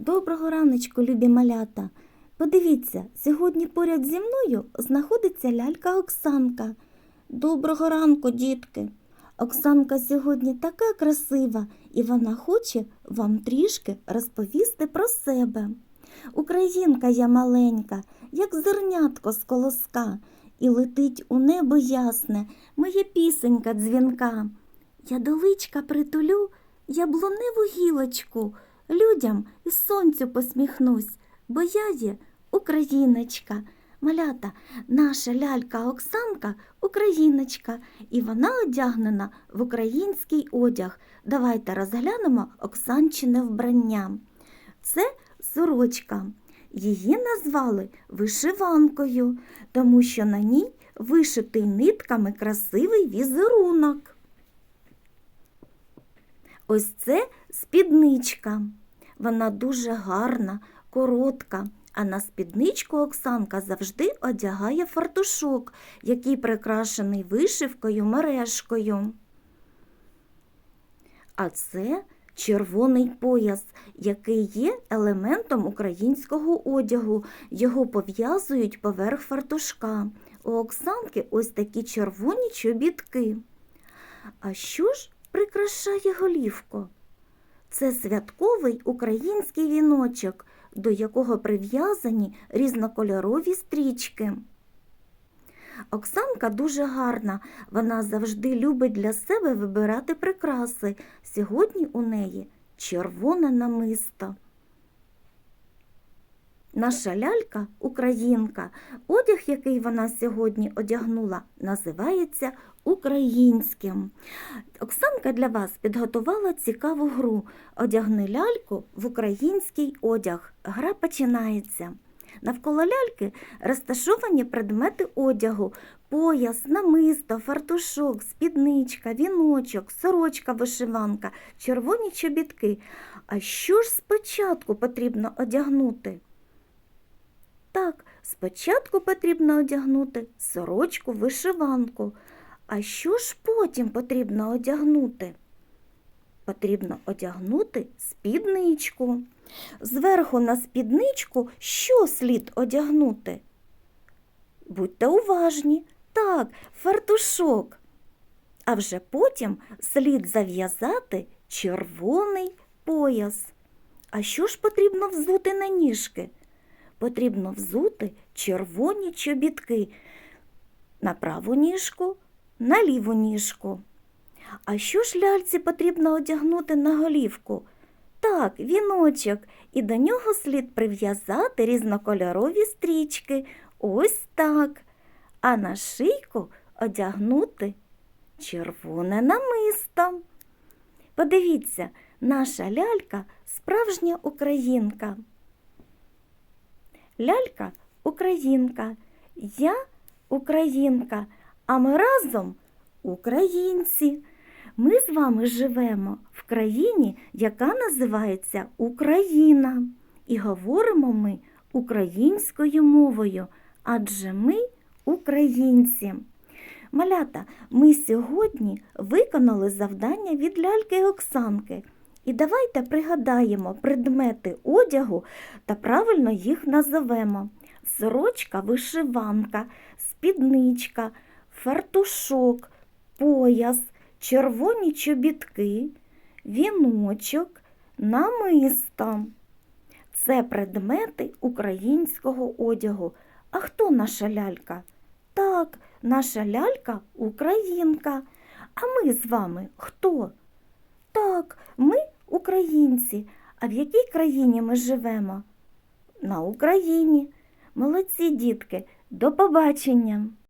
Доброго раночку, любі малята. Подивіться, сьогодні поряд зі мною знаходиться лялька Оксанка. Доброго ранку, дітки. Оксанка сьогодні така красива, і вона хоче вам трішки розповісти про себе. Українка я маленька, як зернятко з колоска, і летить у небо ясне, моя пісенька дзвінка. Я до личка притулю яблуневу гілочку, людям і сонцю посміхнусь, бо я є україночка. Малята, наша лялька Оксанка україночка, і вона одягнена в український одяг. Давайте розглянемо Оксанчине вбрання. Це сорочка. Її назвали вишиванкою, тому що на ній вишитий нитками красивий візерунок. Ось це спідничка. Вона дуже гарна, коротка, а на спідничку Оксанка завжди одягає фартушок, який прикрашений вишивкою мережкою. А це червоний пояс, який є елементом українського одягу. Його пов'язують поверх фартушка. У Оксанки ось такі червоні чобітки. А що ж прикрашає голівку? Це святковий український віночок, до якого прив'язані різнокольорові стрічки. Оксанка дуже гарна, вона завжди любить для себе вибирати прикраси. Сьогодні у неї червоне намисто. Наша лялька українка. Одяг, який вона сьогодні одягнула, називається українським. Оксанка для вас підготувала цікаву гру. Одягни ляльку в український одяг. Гра починається. Навколо ляльки розташовані предмети одягу, пояс, намисто, фартушок, спідничка, віночок, сорочка вишиванка, червоні чобітки. А що ж спочатку потрібно одягнути? Так, спочатку потрібно одягнути сорочку вишиванку. А що ж потім потрібно одягнути? Потрібно одягнути спідничку. Зверху на спідничку що слід одягнути? Будьте уважні. Так, фартушок. А вже потім слід зав'язати червоний пояс. А що ж потрібно взути на ніжки? Потрібно взути червоні чобітки на праву ніжку, на ліву ніжку. А що ж ляльці потрібно одягнути на голівку? Так, віночок, і до нього слід прив'язати різнокольорові стрічки. Ось так. А на шийку одягнути червоне намисто. Подивіться, наша лялька справжня українка. Лялька українка, я українка, а ми разом українці. Ми з вами живемо в країні, яка називається Україна. І говоримо ми українською мовою, адже ми українці. Малята, ми сьогодні виконали завдання від ляльки Оксанки. І давайте пригадаємо предмети одягу та правильно їх назовемо. Сорочка, вишиванка, спідничка, фартушок, пояс, червоні чобітки, віночок, намисто. Це предмети українського одягу. А хто наша лялька? Так, наша лялька українка. А ми з вами хто? Українці. А в якій країні ми живемо? На Україні. Молодці, дітки, до побачення!